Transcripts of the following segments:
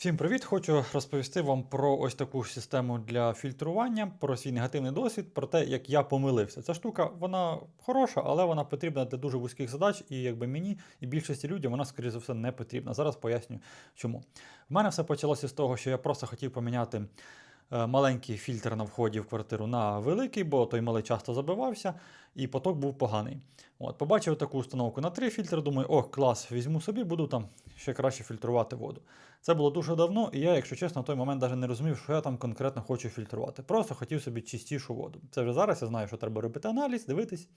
Всім привіт! Хочу розповісти вам про ось таку систему для фільтрування, про свій негативний досвід, про те, як я помилився. Ця штука вона хороша, але вона потрібна для дуже вузьких задач, і якби мені і більшості людям вона, скоріше за все, не потрібна. Зараз поясню, чому. В мене все почалося з того, що я просто хотів поміняти. Е, Маленький фільтр на вході в квартиру на великий, бо той малий часто забивався, і поток був поганий. От, Побачив таку установку на три фільтри, думаю, о, клас, візьму собі, буду там ще краще фільтрувати воду. Це було дуже давно, і я, якщо чесно, на той момент навіть не розумів, що я там конкретно хочу фільтрувати. Просто хотів собі чистішу воду. Це вже зараз я знаю, що треба робити аналіз, дивитись,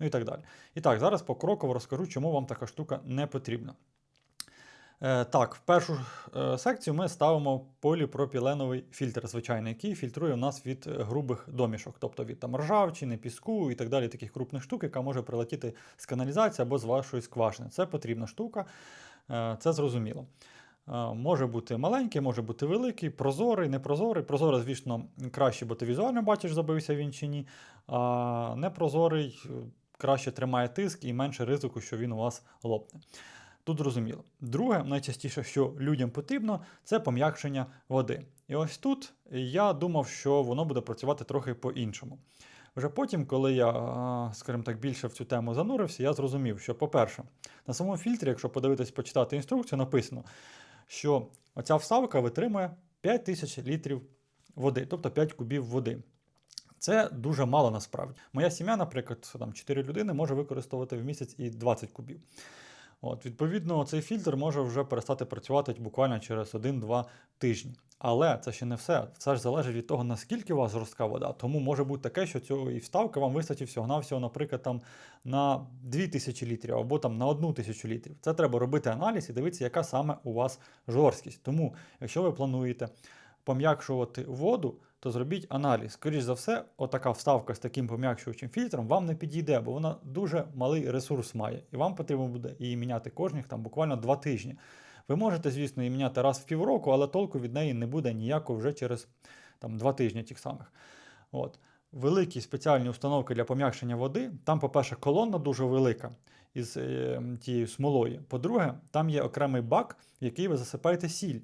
ну і так далі. І так, зараз покроково розкажу, чому вам така штука не потрібна. Е, так, в першу е, секцію ми ставимо поліпропіленовий фільтр, звичайний, який фільтрує у нас від е, грубих домішок, тобто від там ржавчини, піску і так далі, таких крупних штук, яка може прилетіти з каналізації або з вашої скважини. Це потрібна штука, це зрозуміло. Може бути маленький, може бути великий, прозорий, непрозорий. Прозорий, звісно, краще, бо ти візуально бачиш, забився він чи ні. А непрозорий краще тримає тиск і менше ризику, що він у вас лопне. Тут зрозуміло. Друге, найчастіше, що людям потрібно, це пом'якшення води. І ось тут я думав, що воно буде працювати трохи по-іншому. Вже потім, коли я, скажімо так, більше в цю тему занурився, я зрозумів, що, по-перше, на самому фільтрі, якщо подивитись, почитати інструкцію, написано, що оця вставка витримує 5000 літрів води, тобто 5 кубів води. Це дуже мало насправді. Моя сім'я, наприклад, там 4 людини може використовувати в місяць і 20 кубів. От, відповідно, цей фільтр може вже перестати працювати буквально через 1-2 тижні. Але це ще не все. Це ж залежить від того, наскільки у вас жорстка вода. Тому може бути таке, що цієї вставки вам вистачить всього-навсього, наприклад, там на 2000 літрів або там на 1000 літрів. Це треба робити аналіз і дивитися, яка саме у вас жорсткість. Тому, якщо ви плануєте пом'якшувати воду, то зробіть аналіз. Скоріше за все, отака вставка з таким пом'якшувачим фільтром вам не підійде, бо вона дуже малий ресурс має, і вам потрібно буде її міняти кожних там буквально 2 тижні. Ви можете, звісно, її міняти раз в півроку, але толку від неї не буде ніякого вже через там, 2 тижні тих самих. От. Великі спеціальні установки для пом'якшення води. Там, по-перше, колонна дуже велика із е, тією смолою. По-друге, там є окремий бак, в який ви засипаєте сіль.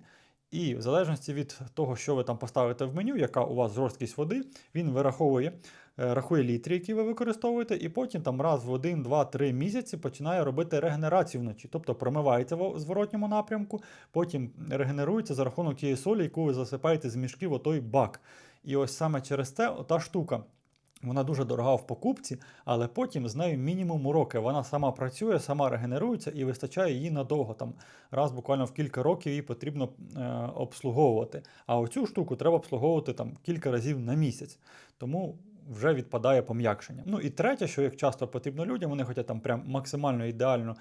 І в залежності від того, що ви там поставите в меню, яка у вас жорсткість води, він вираховує, е, рахує літри, які ви використовуєте, і потім там раз в 1, 2, 3 місяці починає робити регенерацію вночі. Тобто промивається в зворотньому напрямку, потім регенерується за рахунок тієї солі, яку ви засипаєте з мішків в той бак. І ось саме через це та штука. Вона дуже дорога в покупці, але потім з нею мінімум роки. Вона сама працює, сама регенерується і вистачає її надовго. Там раз буквально в кілька років її потрібно е, обслуговувати. А оцю штуку треба обслуговувати там кілька разів на місяць. Тому вже відпадає пом'якшення. Ну і третє, що як часто потрібно людям, вони хочуть там прям максимально ідеально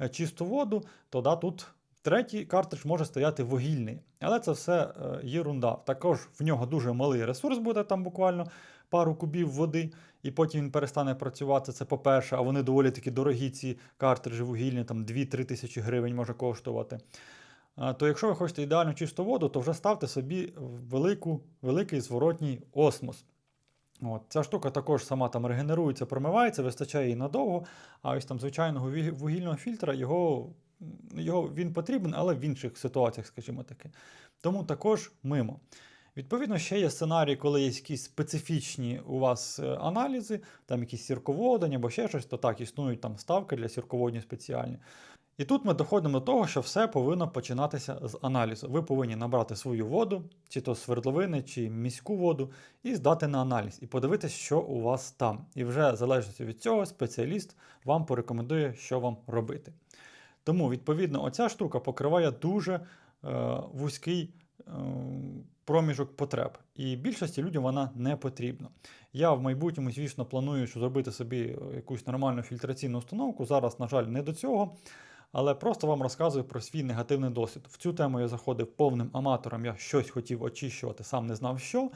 е, чисту воду, то да, тут. Третій картридж може стояти вугільний, але це все е, єрунда. Також в нього дуже малий ресурс буде там буквально пару кубів води, і потім він перестане працювати. Це по-перше, а вони доволі такі дорогі, ці картриджі вугільні, там 2-3 тисячі гривень може коштувати. А, То якщо ви хочете ідеально чисту воду, то вже ставте собі велику, великий зворотній осмос. От, Ця штука також сама там регенерується, промивається, вистачає її надовго, а ось там звичайного вугільного фільтра його, його він потрібен, але в інших ситуаціях, скажімо таке. Тому також мимо. Відповідно, ще є сценарій, коли є якісь специфічні у вас е, аналізи, там якісь сірководень або ще щось, то так, існують там ставки для сірководні спеціальні. І тут ми доходимо до того, що все повинно починатися з аналізу. Ви повинні набрати свою воду, чи то свердловини, чи міську воду, і здати на аналіз, і подивитися, що у вас там. І вже залежно від цього, спеціаліст вам порекомендує, що вам робити. Тому, відповідно, оця штука покриває дуже е, вузький е, проміжок потреб. І більшості людям вона не потрібна. Я в майбутньому, звісно, планую що зробити собі якусь нормальну фільтраційну установку. Зараз, на жаль, не до цього. Але просто вам розказую про свій негативний досвід. В цю тему я заходив повним аматором, я щось хотів очищувати, сам не знав що.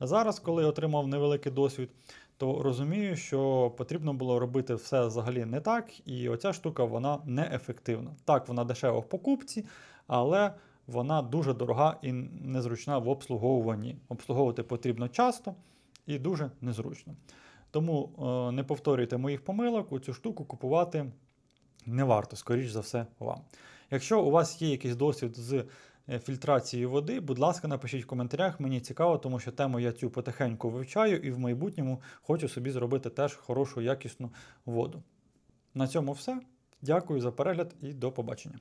Зараз, коли отримав невеликий досвід, то розумію, що потрібно було робити все взагалі не так, і оця штука вона неефективна. Так, вона дешева в покупці, але вона дуже дорога і незручна в обслуговуванні. Обслуговувати потрібно часто і дуже незручно. Тому е, не повторюйте моїх помилок, у цю штуку купувати не варто, скоріш за все, вам. Якщо у вас є якийсь досвід з фільтрації води, будь ласка, напишіть в коментарях. Мені цікаво, тому що тему я цю потихеньку вивчаю і в майбутньому хочу собі зробити теж хорошу якісну воду. На цьому все. Дякую за перегляд і до побачення.